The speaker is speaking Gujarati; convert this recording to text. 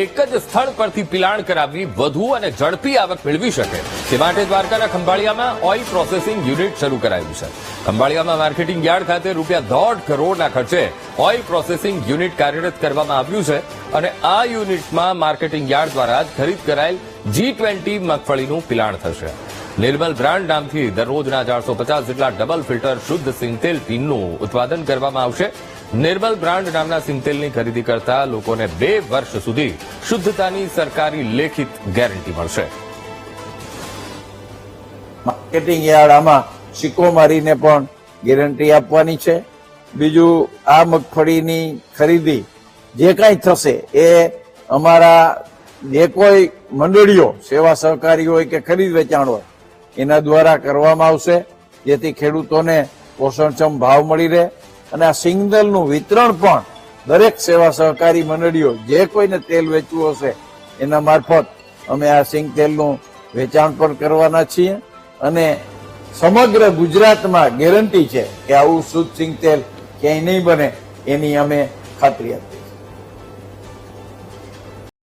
એક જ સ્થળ પરથી પિલાણ કરાવી વધુ અને ઝડપી આવક મેળવી શકે. તે માટે દ્વારકાના ખંભાળિયામાં ઓઇલ પ્રોસેસિંગ યુનિટ શરૂ કરાયું છે. ખંભાળિયામાં માર્કેટિંગ યાર્ડ ખાતે રૂપિયા દોઢ કરોડના ખર્ચે ઓઇલ પ્રોસેસિંગ યુનિટ કાર્યરત કરવામાં આવ્યું છે અને આ યુનિટમાં માર્કેટિંગ યાર્ડ દ્વારા ખરીદ કરાયેલ જી ટ્વેન્ટી મગફળીનું પિલાણ થશે. નિર્મલ બ્રાન્ડ નામથી દરરોજના ચારસો પચાસ જેટલા ડબલ ફિલ્ટર શુદ્ધ સિંગતેલ ટીનનું ઉત્પાદન કરવામાં આવશે. નિર્મલ બ્રાન્ડ નામના સિંગતેલની ખરીદી કરતા લોકોને બે વર્ષ સુધી શુદ્ધતાની સરકારી લેખિત ગેરંટી મળશે. માર્કેટિંગ યાર્ડ આમાં સિક્કો મારીને પણ ગેરંટી આપવાની છે. બીજું, આ મગફળીની ખરીદી જે કાંઈ થશે એ અમારા જે કોઈ મંડળીઓ, સેવા સહકારી હોય કે ખરીદ વેચાણ હોય એના દ્વારા કરવામાં આવશે, જેથી ખેડૂતોને પોષણક્ષમ ભાવ મળી રહે અને આ સિગ્નલનું વિતરણ પણ દરેક સેવા સહકારી મંડળીઓ જે કોઈને તેલ વેચવું હશે, એના મારફત અમે આ સિંગ તેલનું વેચાણ પણ કરવાના છીએ અને સમગ્ર ગુજરાતમાં ગેરંટી છે કે આવું શુદ્ધ સિંગ તેલ ક્યાંય નહીં બને એની અમે ખાતરી આપીએ.